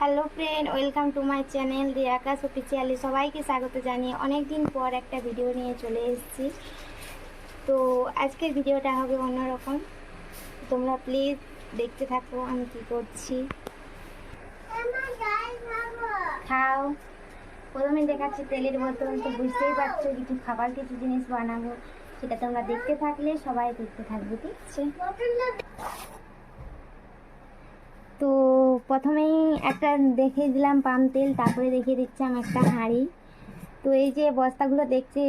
Hello friend welcome to my channel the Akash officially সবাইকে স্বাগত জানিয়ে অনেক দিন পর একটা ভিডিও নিয়ে চলে এসেছি। তো আজকের ভিডিওটা হবে অন্যরকম। তোমরা প্লিজ দেখতে থাকো আমি কি করছি। খাও। প্রথমে দেখাচ্ছি তেলের বোতল। তো বুঝতেই পারছ কিছু খাবার কিছু জিনিস বানাবো। সেটা তোমরা দেখতে থাকলে সবাই দেখতে থাকবে ঠিক আছে তো প্রথমেই একটা দেখিয়ে দিলাম পাম তেল, তারপরে দেখিয়ে দিচ্ছিলাম একটা হাঁড়ি। তো এই যে বস্তাগুলো দেখছে,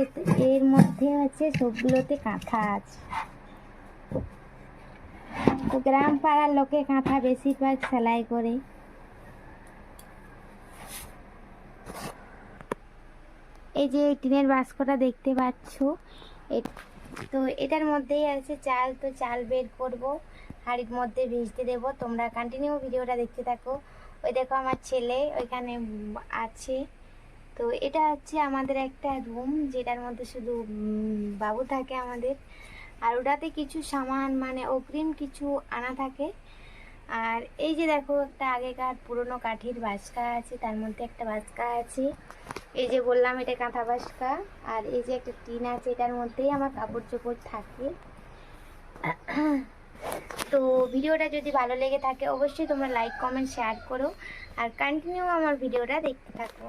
এর মধ্যে হচ্ছে সবগুলোতে কাঁথা আছে। তো গ্রাম পাড়ার লোকে কাঁথা বেশিরভাগ সেলাই করে। এই যে টিনের বাস্কটা দেখতে পাচ্ছ তো এটার মধ্যেই আছে চাল, তো চাল বের করব। হাঁড়ির মধ্যে ভিজতে দেব। তোমরা কন্টিনিউ ভিডিওটা দেখতে থাকো। ওই দেখো আমার ছেলে ওইখানে আছে। তো এটা হচ্ছে আমাদের একটা রুম যেটার মধ্যে শুধু বাবু থাকে আমাদের। আর ওটাতে কিছু সামান মানে অগ্রিম কিছু আনা থাকে। আর এই যে দেখো একটা আগেকার পুরনো কাঠির বাসকা আছে, তার মধ্যে একটা বাসকা আছে। এই যে বললাম এটা কাঁথা বাসকা। আর এই যে একটা টিন আছে, এটার মধ্যেই আমার কাপড় চোপড় থাকে। তো ভিডিওটা যদি ভালো লেগে থাকে, অবশ্যই তোমরা লাইক কমেন্ট শেয়ার করো আর কন্টিনিউ আমার ভিডিওটা দেখতে থাকো।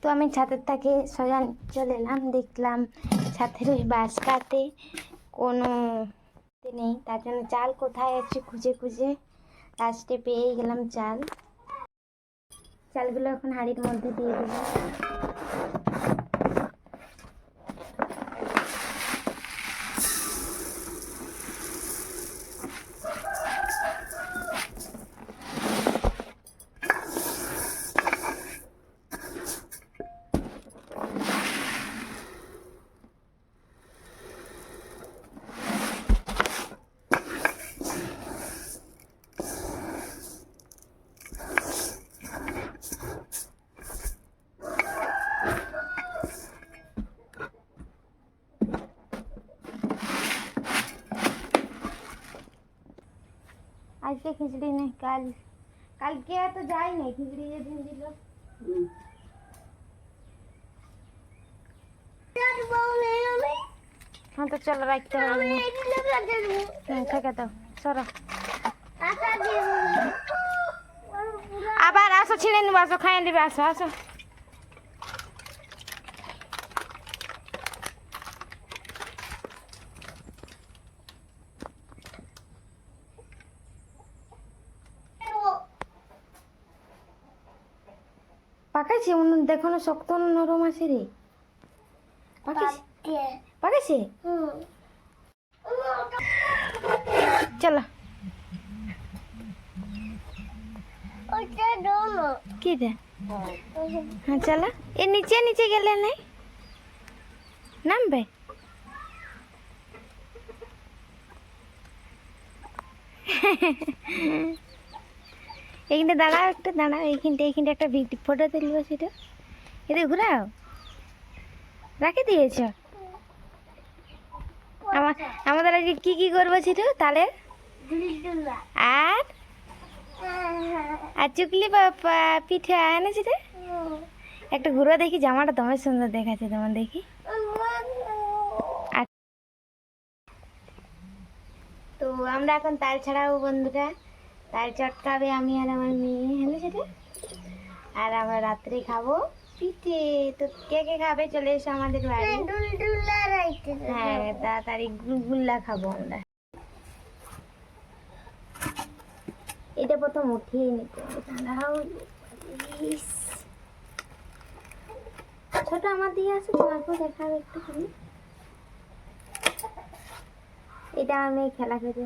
তো আমি ছাদের থেকে সোজা চলে এলাম, দেখলাম ছাদের ওই বাসকাতে কোনো নেই, তার জন্য চাল কোথায় আছে খুঁজে খুঁজে লাস্টে পেয়ে গেলাম চাল। চালগুলো এখন হাঁড়ির মধ্যে দিয়ে দেবো। আজকে খিচড়ি নেই কাল। কালকে তো যাইনি খিচড়ি যেদিন দিল। হ্যাঁ তো চলো রাখতে হবে। হুম, থেকে দাও সরো আবার আসো ছিঁড়ে নেব আসো খাইয়ে নেবে আসো আসো। পাকাইছে? দেখো না শক্ত নরম আছে রে। পাকাইছে? চলো। কি দে হ্যাঁ চলো। এ নিচে নিচে গেলে নাই? নামবে? এইখানটা দাঁড়াও একটু, দাঁড়াও এইখানটা এইখানটা একটা ফটো তুলবো সেটা। এতে ঘুরাও। রাখে দিয়েছ? আমার আমাদের আজকে কি কি করব ছিল তাহলে আর? আর চুকলি পিঠে এনেছি রে একটা ঘুরো দেখি, জামাটা দমে সুন্দর দেখাচ্ছে, তোমার দেখি। তো আমরা এখন তাল ছাড়াও বন্ধুরা। তাল চটকাবে আমি আর আমার মেয়ে, হ্যালো সেটা? আর আমরা রাত্রে খাব পিঠে। তো কে কে খাবে? চলে এসো আমাদের বাড়ি। হ্যাঁ তাড়াতাড়ি গুল্লা খাব আমরা। এটা প্রথম উঠিয়ে নিতে ছোট আমার দিয়ে আছে তোমাকেও দেখাবে একটুখানি। এটা আমি খেলা খেতে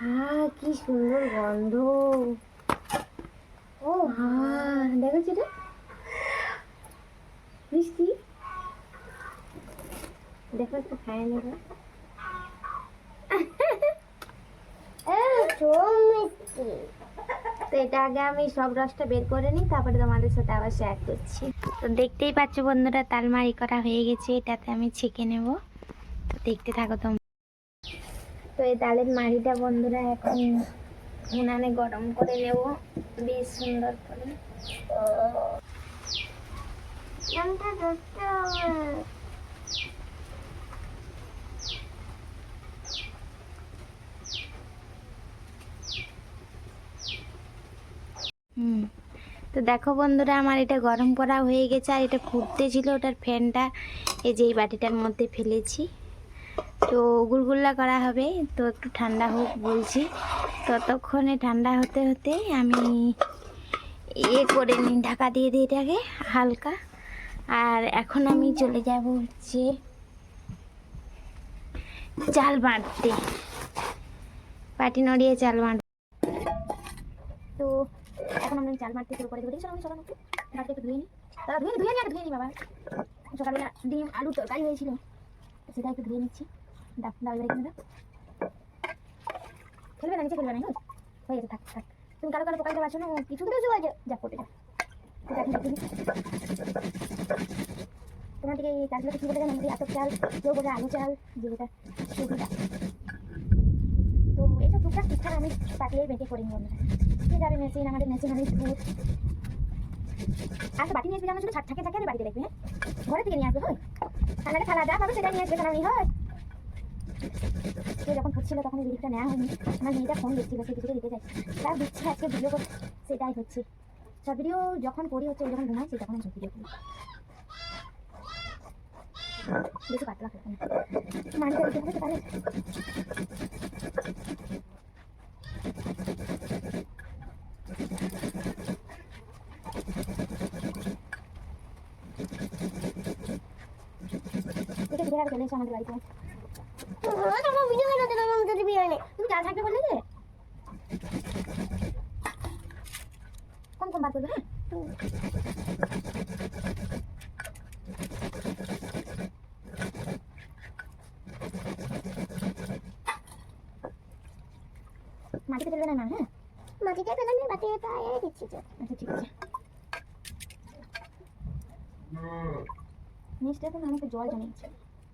হ্যাঁ কি সুন্দর গন্ধ। ও হ্যাঁ দেখেছি রে মিষ্টি? দেখো একটু খায় নেবে তো এটা আগে আমি সব রসটা বের করে নিই, তারপরে তোমাদের সাথে আবার শেয়ার করছি। তো দেখতেই পাচ্ছ বন্ধুরা, তালমারি করা হয়ে গেছে, এটাতে আমি ছেঁকে নেব। তো দেখতে থাকো তোমরা। তো এই তালের মাড়িটা বন্ধুরা এখন উনানে গরম করে নেব, বেশ সুন্দর করে। হুম, তো দেখো বন্ধুরা, আমার এটা গরম করা হয়ে গেছে, আর এটা ফুটতে ছিল ওটার ফ্যানটা। এই যে এই বাটিটার মধ্যে ফেলেছি। তো গুলগুল্লা করা হবে। তো একটু ঠান্ডা হোক বলছি। ততক্ষণে ঠান্ডা হতে হতে আমি ইয়ে করে নিই, ঢাকা দিয়ে দিই এটাকে হালকা। আর এখন আমি চলে যাব হচ্ছে চাল বাঁধতে। পাটি নড়িয়ে চাল বাঁধ তো এখন আমরা চাল মারতে শুরু করে দেখি আমি সকাল একটু ধুয়ে নিই? তারা ধুয়ে ধুয়ে নিই ধুয়ে নিই বাবা। সকালবেলা ডিম, আলুর তরকারি হয়েছিল। সেটা একটু ধুয়ে নিচ্ছি। দাও দাও খেলবে না, নিচে না হ্যাঁ? হয়ে গেছে, থাক থাক। তুমি কারও কারও পোকা দিতে পারছ না কিছু কিছু আছে যা দেখি তোমার দিকে এই চালগুলো কি বলে জানো? চাল কেউ বলে আলু চাল যেটা সেগুলো তো এইসব টুকটাক ঠিকঠাক আমি পাতিয়ে বেঁকে করে নিই বন্ধুরা ঠিক যাবে মেশিন, আমাদের মেশিন অনেক দূর আচ্ছা বাটি নিয়ে আসবি জানো? শুধু ছাদ থাকে থাকে বাড়িতে দেখবি হ্যাঁ? ঘরে থেকে নিয়ে আসবে হয় থানাতে থালা যা পাবে সেটা নিয়ে আসবে কারণ হয়। সে যখন ফুটছিল তখন লিরিকটা নেওয়া হয়নি। আমার মেয়েটা ফোন দেখছিল সে কিছুটা দিতে চাই তার দিচ্ছে আজকে ভিডিও করতে সেটাই হচ্ছে। সব ভিডিও যখন করি হচ্ছে ও যখন ঘুমাই, সে তখন আমি ভিডিও করি বেশি পাতলা না। দিতে তাহলে। এটা ভিডিও চলে এসে আমাদের বাড়িতে মাটিতে ফেলবে না না হ্যাঁ মাটিতে ফেলে আমি বাটিতে পায়ে দিচ্ছি তো আচ্ছা ঠিক আছে নিচটাতে না অনেক জল জমেছে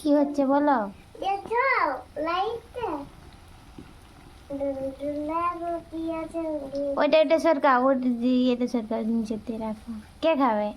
কি হচ্ছে বলো? ওইটা ওইটা সরকা ওটা ইয়েতে সরকার নিচেতে রাখো। কে খাবে?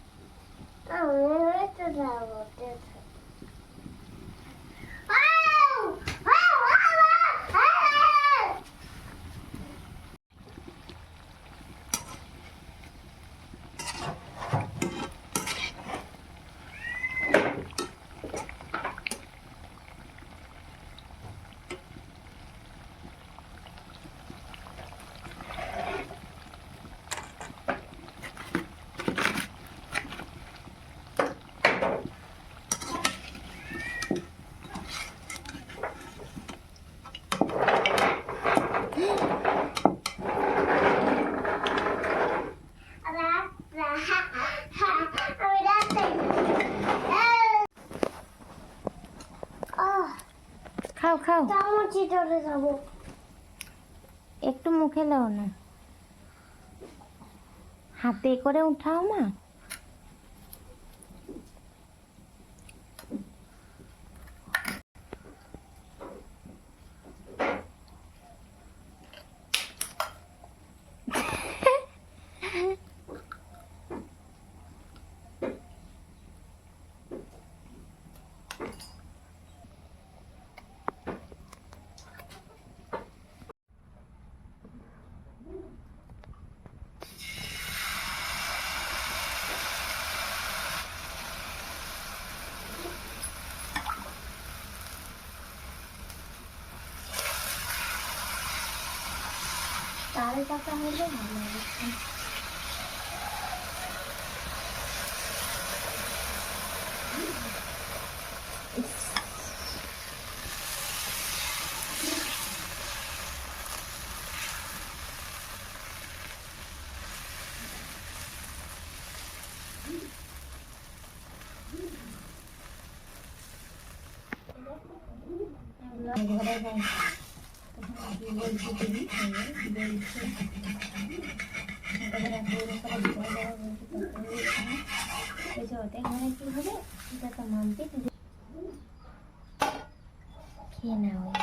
একটু মুখে লাও না। হাতে করে উঠাও মা। পাকা হলে ভালো হবে ঘরে যাই বলছি তুমি বলছি ওটা এখানে কি হবে এটা তো মানতে খেয়ে নাও।